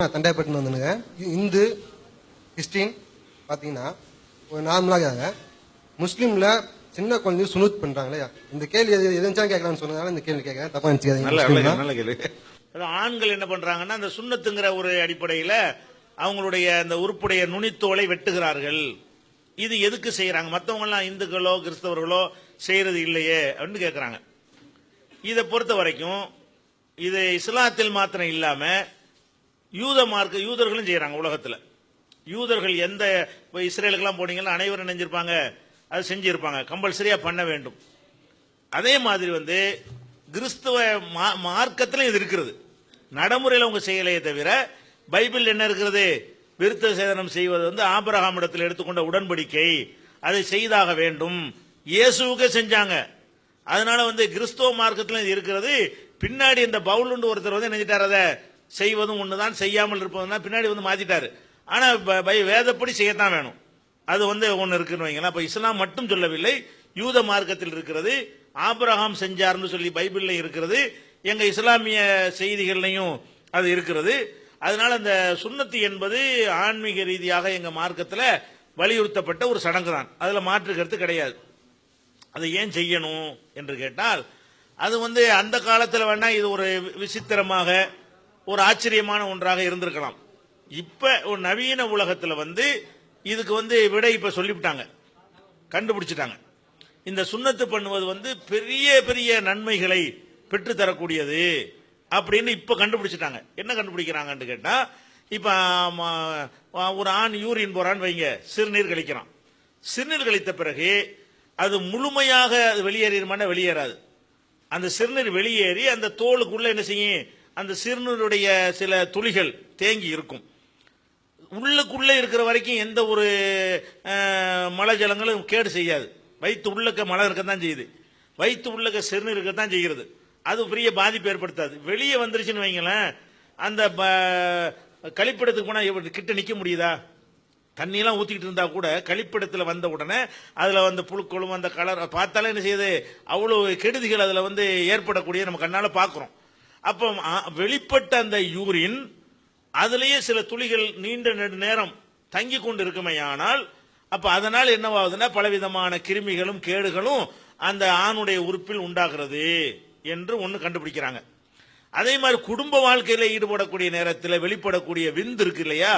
நான் தண்டையாப்பட்டு வந்துனுங்க. இந்து கிறிஸ்டின் பார்த்தீங்கன்னா ஒரு நார்மலாக முஸ்லீம்ல சின்ன குழந்தைங்க சுனூத் பண்றாங்க இல்லையா? இந்த கேள்வி எது எதுச்சா கேட்கலாம்னு சொன்னதால இந்த கேள்வி கேட்கறேன். தப்பா நினைச்சுக்காதீங்க நல்ல. கேள்வி, ஆண்கள் என்ன பண்றாங்கன்னா அந்த சுண்ணத்துங்கிற ஒரு அடிப்படையில அவங்களுடைய அந்த உறுப்புடைய நுனித்தோலை வெட்டுகிறார்கள். இது எதுக்கு செய்யறாங்க மத்தவங்க எல்லாம் இந்துக்களோ கிறிஸ்தவர்களோ செய்யறது இல்லையே அப்படின்னு கேக்குறாங்க. இதை பொறுத்த வரைக்கும் இது இஸ்லாத்தில் மாத்திரம் இல்லாம யூத மார்க்க யூதர்களும் செய்கிறாங்க உலகத்தில். யூதர்கள் எந்த இப்போ இஸ்ரேலுக்கெல்லாம் போனீங்கன்னா அனைவரும் நினைஞ்சிருப்பாங்க அது செஞ்சுருப்பாங்க. கம்பல்சரியாக பண்ண வேண்டும். அதே மாதிரி வந்து கிறிஸ்துவ மா- மார்க்கத்திலும் இது இருக்கிறது. நடைமுறையில் அவங்க செய்யலையே தவிர பைபிள் என்ன இருக்கிறது? விருத்த சேதனம் செய்வது வந்து ஆபரகாம் இடத்தில் எடுத்துக்கொண்ட உடன்படிக்கை. அதை செய்தாக வேண்டும். இயேசுவுக்கே செஞ்சாங்க. அதனால வந்து கிறிஸ்துவ மார்க்கத்தில் இது இருக்கிறது. பின்னாடி இந்த பவுலுண்டு ஒருத்தர் வந்து நினைச்சிட்டார் அதை? செய்வதும் ஒண்ணுதான் செய்யாமல் இருப்பதும் தான் பின்னாடி வந்து மாத்திட்டாரு. ஆனா பை- வேதப்படி செய்யத்தான் வேணும். அது வந்து ஒன்று இருக்குன்னு வைங்களேன். அப்ப இஸ்லாம் மட்டும் சொல்லவில்லை. யூத மார்க்கத்தில் இருக்கிறது ஆபிரகாம் செஞ்சார்னு சொல்லி பைபிளில் இருக்கிறது எங்க இஸ்லாமிய செய்திகள்லையும் அது இருக்கிறது. அதனால அந்த சுண்ணத்து என்பது ஆன்மீக ரீதியாக எங்க மார்க்கத்தில் வலியுறுத்தப்பட்ட ஒரு சடங்கு தான். அதுல மாற்று கருத்து கிடையாது. அதை ஏன் செய்யணும் என்று கேட்டால் அது வந்து அந்த காலத்தில் வேணா இது ஒரு விசித்திரமாக ஒரு ஆச்சரியமான ஒன்றாக இருந்திருக்கலாம். இப்ப ஒரு நவீன உலகத்துல வந்து இதுக்கு வந்து விடை இப்ப சொல்லிவிட்டாங்க. கண்டுபிடிச்சிட்டாங்க. இந்த சுண்ணத்து பண்ணுவது வந்து பெரிய பெரிய நன்மைகளை பெற்று தரக்கூடியது அப்படின்னு இப்ப கண்டுபிடிச்சிட்டாங்க. என்ன கண்டுபிடிக்கிறாங்கன்னு கேட்டா இப்ப ஒரு ஆண் யூரின் போறான்னு வைங்க சிறுநீர் கழிக்கிறான். சிறுநீர் கழித்த பிறகு அது முழுமையாக அது வெளியேறாது. அந்த சிறுநீர் வெளியேறி அந்த தோலுக்குள்ள என்ன செய்யும்? அந்த சிறுநீருடைய சில துளிகள் தேங்கி இருக்கும். உள்ளுக்குள்ளே இருக்கிற வரைக்கும் எந்த ஒரு மழை மலை ஜலங்களும் கேடு செய்யாது. வயிற்று உள்ளக்க மழை இருக்க தான் செய்யுது. வயிற்று உள்ளக்க சிறுநீர் இருக்க தான் செய்கிறது. அது பெரிய பாதிப்பு ஏற்படுத்தாது. வெளியே வந்துருச்சுன்னு வைங்களேன் அந்த ப- கழிப்பிடத்துக்கு போனால் கிட்ட நிற்க முடியுதா? தண்ணியெல்லாம் ஊற்றிக்கிட்டு இருந்தா கூட கழிப்பிடத்தில் வந்த உடனே அதில் வந்து புழுக்களும் அந்த கலர் பார்த்தாலே என்ன செய்யுது? அவ்வளோ கெடுதிகள் அதில் வந்து ஏற்படக்கூடிய நம்ம கண்ணால் பார்க்குறோம் அப்போ வெளிப்பட்ட அந்த யூரின் அதுலேயே சில துளிகள் நீண்ட நெடு நேரம் தங்கி கொண்டு இருக்குமையானால் அப்ப அதனால் என்னவாகுதுன்னா பலவிதமான கிருமிகளும் கேடுகளும் அந்த ஆணுடைய உறுப்பில் உண்டாகிறது என்று ஒன்று கண்டுபிடிக்கிறாங்க. அதே மாதிரி குடும்ப வாழ்க்கையில் ஈடுபடக்கூடிய நேரத்தில் வெளிப்படக்கூடிய விந்து இருக்கு இல்லையா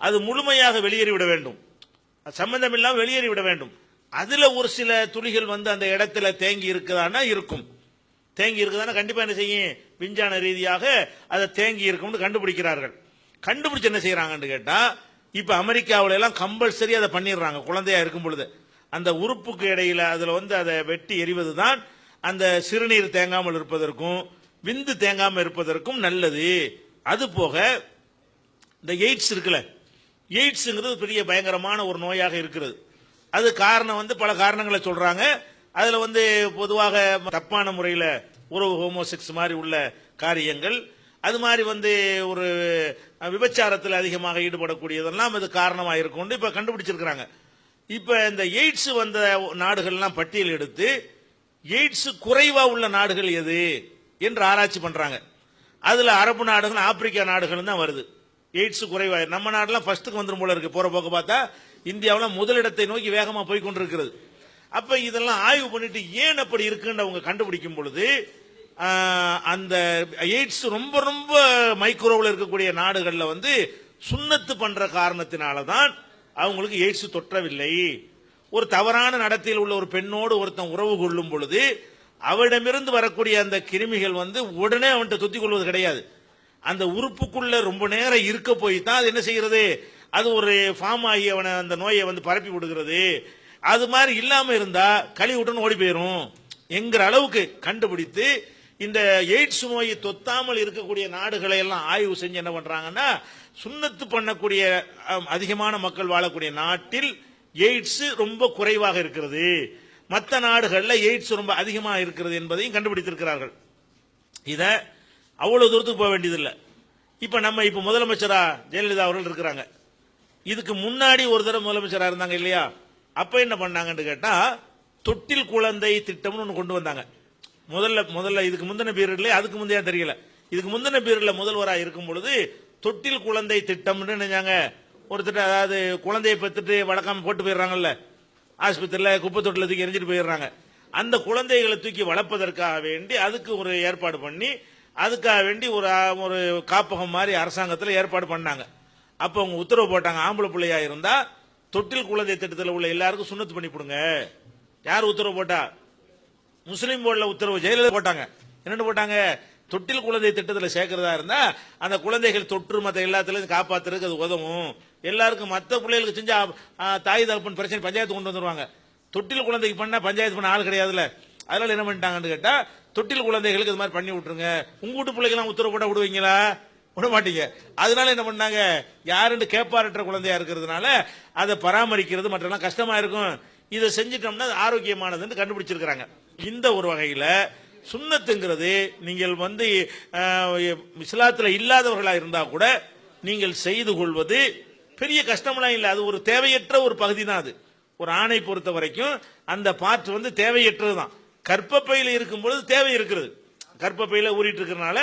அது முழுமையாக வெளியேறிவிட வேண்டும். சம்பந்தம் இல்லாமல் வெளியேறிவிட வேண்டும். அதுல ஒரு சில துளிகள் வந்து அந்த இடத்துல தேங்கி இருக்குதானா இருக்கும். தேங்கி இருக்குதானா? கண்டிப்பா என்ன செய்யும். விஞ்ஞான ரீதியாக அதை தேங்கி இருக்கும்னு கண்டுபிடிக்கிறார்கள். கண்டுபிடிச்சு என்ன செய்யறாங்கன்னு கேட்டா இப்ப அமெரிக்காவில எல்லாம் கம்பல்சரி அதை பண்ணிடுறாங்க குழந்தையா இருக்கும் பொழுது. அந்த உறுப்புக்கு இடையில அதுல வந்து அதை வெட்டி எறிவதுதான் அந்த சிறுநீர் தேங்காமல் இருப்பதற்கும் விந்து தேங்காமல் இருப்பதற்கும் நல்லது. அது போக இந்த எய்ட்ஸ் இருக்குல்ல எய்ட்ஸ்ங்கிறது பெரிய பயங்கரமான ஒரு நோயாக இருக்கிறது. அது காரணம் வந்து பல காரணங்களை சொல்றாங்க. அதில் வந்து பொதுவாக தப்பான முறையில் உறவு ஹோமோசெக்ஸ் மாதிரி உள்ள காரியங்கள் அது மாதிரி வந்து ஒரு விபச்சாரத்தில் அதிகமாக ஈடுபடக்கூடியதெல்லாம் இது காரணமாக இருக்கும்னு இப்போ கண்டுபிடிச்சிருக்கிறாங்க. இப்போ இந்த எய்ட்ஸ் வந்த நாடுகள்லாம் பட்டியல் எடுத்து எய்ட்ஸ் குறைவாக உள்ள நாடுகள் எது என்று ஆராய்ச்சி பண்ணுறாங்க அதில் அரபு நாடுகள் ஆப்பிரிக்கா நாடுகள் தான் வருது. எய்ட்ஸ் குறைவாக நம்ம நாடுலாம் ஃபர்ஸ்ட்டுக்கு வந்துரும் போல இருக்குது போகிற போக்க பார்த்தா இந்தியாவில் முதலிடத்தை நோக்கி வேகமாக போய் கொண்டிருக்கிறது. இதெல்லாம் ஆய்வு பண்ணிட்டு ஏன் அப்படி இருக்குன்னு அவங்க கண்டுபிடிக்கும் பொழுது அந்த எய்ட்ஸ் ரொம்ப ரொம்ப மைக்ரோவில் இருக்கக்கூடிய நாடுகளில் வந்து சுண்ணத்து பண்ற காரணத்தினால தான் அவங்களுக்கு எய்ட்ஸ் தொற்றவில்லை. ஒரு தவறான நடத்தியில் உள்ள ஒரு பெண்ணோடு ஒருத்தன் உறவு கொள்ளும் பொழுது அவரிடமிருந்து வரக்கூடிய அந்த கிருமிகள் வந்து உடனே அவன்கிட்ட தொத்திக் கொள்வது கிடையாது. அந்த உறுப்புக்குள்ள ரொம்ப நேரம் இருக்க போய் தான் அது என்ன செய்யறது அது ஒரு ஃபார்ம் ஆகி அவனை அந்த நோயை வந்து பரப்பி விடுகிறது. அது மாதிரி இல்லாம இருந்தா கழிவுடன் விட்டுன்னு ஓடி போயிரும். என்கிற அளவுக்கு கண்டுபிடித்து இந்த எய்ட்ஸ் நோயை தொத்தாமல் இருக்கக்கூடிய நாடுகளை எல்லாம் ஆய்வு செஞ்சு என்ன பண்றாங்கன்னா சுண்ணத்து பண்ணக்கூடிய அதிகமான மக்கள் வாழக்கூடிய நாட்டில் எய்ட்ஸ் ரொம்ப குறைவாக இருக்கிறது. மற்ற நாடுகளில் எய்ட்ஸ் ரொம்ப அதிகமாக இருக்கிறது என்பதையும் கண்டுபிடித்திருக்கிறார்கள். இதை அவ்வளோ தூரத்துக்கு போக வேண்டியதில்லை. இப்போ நம்ம இப்போ முதலமைச்சரா ஜெயலலிதா அவர்கள் இருக்கிறாங்க. இதுக்கு முன்னாடி ஒரு தடவை முதலமைச்சராக இருந்தாங்க இல்லையா? அப்போ என்ன பண்ணாங்கன்னு கேட்டால் தொட்டில் குழந்தை திட்டம்னு ஒன்று கொண்டு வந்தாங்க. முதல்ல முதல்ல இதுக்கு முந்தின பீரியட்ல அதுக்கு முந்தைய தெரியல? இதுக்கு முந்தின பீரியட்ல முதல்வரா இருக்கும் பொழுது தொட்டில் குழந்தை திட்டம்னு நினைச்சாங்க ஒரு திட்டம் அதாவது குழந்தையை பெற்றுட்டு வளர்க்காம போட்டு போயிடுறாங்கல்ல. ஆஸ்பத்திரியில் குப்பை தொட்டில் தூக்கி எரிஞ்சிட்டு போயிடுறாங்க. அந்த குழந்தைகளை தூக்கி வளர்ப்பதற்காக வேண்டி அதுக்கு ஒரு ஏற்பாடு பண்ணி அதுக்காக வேண்டி ஒரு ஒரு காப்பகம் மாதிரி அரசாங்கத்தில் ஏற்பாடு பண்ணாங்க. அப்போ அவங்க உத்தரவு போட்டாங்க ஆம்பளை பிள்ளையா இருந்தால் தொட்டில் குழந்தை திட்டத்தில் உள்ள எல்லாருக்கும் சுண்ணத்து பண்ணி கொடுங்க. யார் உத்தரவு போட்டா? முஸ்லீம் போர்டில் உத்தரவு ஜெயலலிதா போட்டாங்க. என்னென்னு போட்டாங்க? தொட்டில் குழந்தை திட்டத்தில் சேர்க்கறதா இருந்தா அந்த குழந்தைகள் தொற்று மற்ற எல்லாத்துலேயும் காப்பாத்துறதுக்கு அது உதவும். எல்லாருக்கும் மற்ற பிள்ளைகளுக்கு செஞ்சா தாய் தகப்பன் பிரச்சனை பஞ்சாயத்து கொண்டு வந்துருவாங்க. தொட்டில் குழந்தைக்கு பண்ணா பஞ்சாயத்து பண்ண ஆள் கிடையாதுல்ல. அதனால என்ன பண்ணிட்டாங்கன்னு கேட்டா தொட்டில் குழந்தைகளுக்கு இது மாதிரி பண்ணி விட்டுருங்க. உங்க வீட்டு பிள்ளைக்கெல்லாம் உத்தரவு போட்டா விடுவீங்களா? விட மாட்டீங்க. அதனால என்ன பண்ணாங்க? யாருன்னு கேப்பாரற்ற குழந்தையா இருக்கிறதுனால அதை பராமரிக்கிறது மற்றெல்லாம் கஷ்டமா இருக்கும். இதை செஞ்சிட்டோம்னா அது ஆரோக்கியமானதுன்னு கண்டுபிடிச்சிருக்கிறாங்க. இந்த ஒரு வகையில் சுண்ணத்துங்கிறது நீங்கள் வந்து இஸ்லாத்தில் இல்லாதவர்களாக இருந்தால் கூட நீங்கள் செய்து கொள்வது பெரிய கஷ்டமெல்லாம் இல்லை. அது ஒரு தேவையற்ற ஒரு பகுதி தான் அது. ஒரு ஆணை பொறுத்த வரைக்கும் அந்த பார்ட் வந்து தேவையற்றது தான் கற்பப்பையில் இருக்கும் பொழுது தேவை இருக்கிறது. கற்பப்பையில் ஊறிட்டு இருக்கிறனால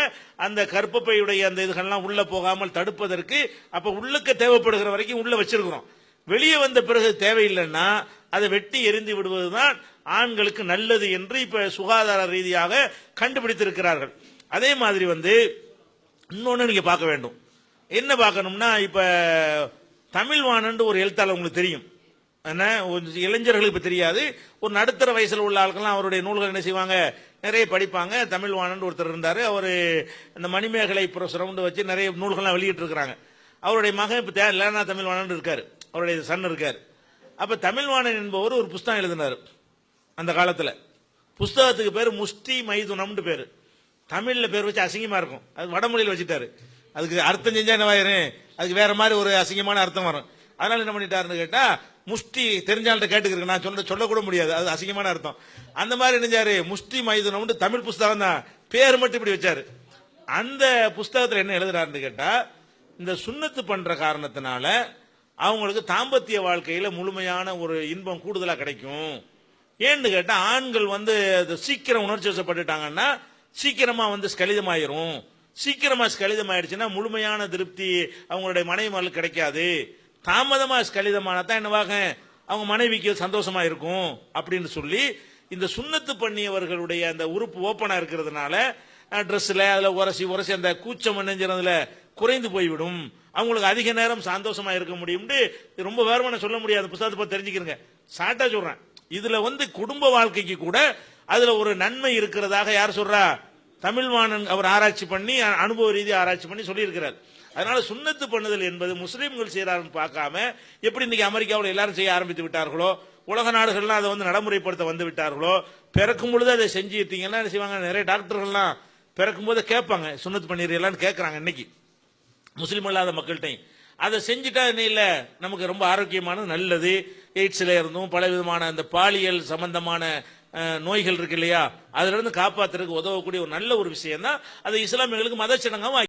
அந்த கர்ப்பப்பையுடைய அந்த இதுகள்லாம் உள்ளே போகாமல் தடுப்பதற்கு அப்போ உள்ளுக்க தேவைப்படுகிற வரைக்கும் உள்ளே வச்சிருக்கிறோம். வெளியே வந்த பிறகு தேவையில்லைன்னா அதை வெட்டி எரிந்து விடுவதுதான் ஆண்களுக்கு நல்லது என்று இப்ப சுகாதார ரீதியாக கண்டுபிடித்திருக்கிறார்கள். அதே மாதிரி வந்து இன்னொன்னு நீங்க பார்க்க வேண்டும். என்ன பார்க்கணும்னா இப்ப தமிழ்வாணன் ஒரு எழுத்தாளர் உங்களுக்கு தெரியும். என்ன? இளைஞர்களுக்கு இப்ப தெரியாது. ஒரு நடுத்தர வயசுல உள்ள ஆட்கள்லாம் அவருடைய நூல்கள் என்ன செய்வாங்க? நிறைய படிப்பாங்க. தமிழ் வாணன் ஒருத்தர் இருந்தாரு. அவர் இந்த மணிமேகலை புரசுரம்னு வச்சு நிறைய நூல்கள்லாம் வெளியிட்டு இருக்கிறாங்க அவருடைய மகன் இப்ப தேவையில்லைன்னா தமிழ் தமிழ்வாணன் இருக்காரு. அவருடைய சன் இருக்கார். அப்போ தமிழ்வாணன் என்பவர் ஒரு புஸ்தகம் எழுதினார். அந்த காலத்தில். புஸ்தகத்துக்கு பேர் முஷ்டி மைதுனம்னு பேர். தமிழில் பேர் வச்சு அசிங்கமாக இருக்கும். அது வடமொழியில் வச்சுட்டாரு. அதுக்கு அர்த்தம் செஞ்சால் என்னவாயிரும் அதுக்கு வேற மாதிரி ஒரு அசிங்கமான அர்த்தம் வரும். அதனால என்ன பண்ணிட்டாருன்னு கேட்டால் முஷ்டி தெரிஞ்சால்கிட்ட கேட்டுக்கிறேன். நான் சொல்ல சொல்லக்கூட முடியாது. அது அசிங்கமான அர்த்தம். அந்த மாதிரி நினைஞ்சாரு முஷ்டி மைதுனம்னு தமிழ் புஸ்தகம் தான். பேர் மட்டும் இப்படி வச்சாரு. அந்த புஸ்தகத்தில் என்ன எழுதுறாருன்னு கேட்டால் இந்த சுண்ணத்து பண்ணுற காரணத்தினால அவங்களுக்கு தாம்பத்திய வாழ்க்கையில முழுமையான ஒரு இன்பம் கூடுதலா கிடைக்கும். ஏன்னு கேட்டா ஆண்கள் வந்து அது சீக்கிரம் உணர்ச்சி வசப்பட்டுட்டாங்கன்னா சீக்கிரமா வந்து ஸ்கலிதமாயிரும். சீக்கிரமா ஸ்கலிதமாயிடுச்சுன்னா முழுமையான திருப்தி அவங்களுடைய மனைவி மகள் கிடைக்காது. தாமதமா ஸ்கலிதமானதான் என்னவாக? அவங்க மனைவிக்கு சந்தோஷமா இருக்கும் அப்படின்னு சொல்லி இந்த சுண்ணத்து பண்ணியவர்களுடைய அந்த உறுப்பு ஓப்பனா இருக்கிறதுனால ட்ரெஸ்ல அதுல உரசி உரசி அந்த கூச்சம் நெஞ்சுறதுல குறைந்து போய்விடும். அவங்களுக்கு அதிக நேரம் சந்தோஷமா இருக்க முடியும்னு இது ரொம்ப வேறுமான சொல்ல முடியாது. புத்தகத்தை பார்த்து தெரிஞ்சுக்கிறங்க. சாட்டா சொல்றேன். இதுல வந்து குடும்ப வாழ்க்கைக்கு கூட அதுல ஒரு நன்மை இருக்கிறதாக யார் சொல்றா? தமிழ்வாணன் அவர் ஆராய்ச்சி பண்ணி அனுபவ ரீதி ஆராய்ச்சி பண்ணி சொல்லியிருக்கிறார். அதனால சுண்ணத்து பண்ணுதல் என்பது முஸ்லீம்கள் செய்யறாருன்னு பார்க்காம எப்படி இன்னைக்கு அமெரிக்காவில் எல்லாரும் செய்ய ஆரம்பித்து விட்டார்களோ? உலக நாடுகள்லாம் அதை வந்து நடைமுறைப்படுத்த வந்து விட்டார்களோ? பிறக்கும் பொழுது அதை செஞ்சு என்ன செய்வாங்க? நிறைய டாக்டர்கள்லாம் பிறக்கும் போது கேட்பாங்க சுண்ணத்து பண்ணிடுறீங்களான்னு கேட்கறாங்க இன்னைக்கு. முஸ்லீம் அல்லாத மக்கள்கிட்டையும். அதை செஞ்சுட்டா என்ன இல்லை? நமக்கு ரொம்ப ஆரோக்கியமானது நல்லது. எய்ட்ஸில் இருந்தும் பல விதமான அந்த பாலியல் சம்பந்தமான நோய்கள் இருக்கு இல்லையா? அதுலேருந்து காப்பாத்துறதுக்கு உதவக்கூடிய ஒரு நல்ல ஒரு விஷயம் தான் அது இஸ்லாமியர்களுக்கு மதச்சடங்காவும்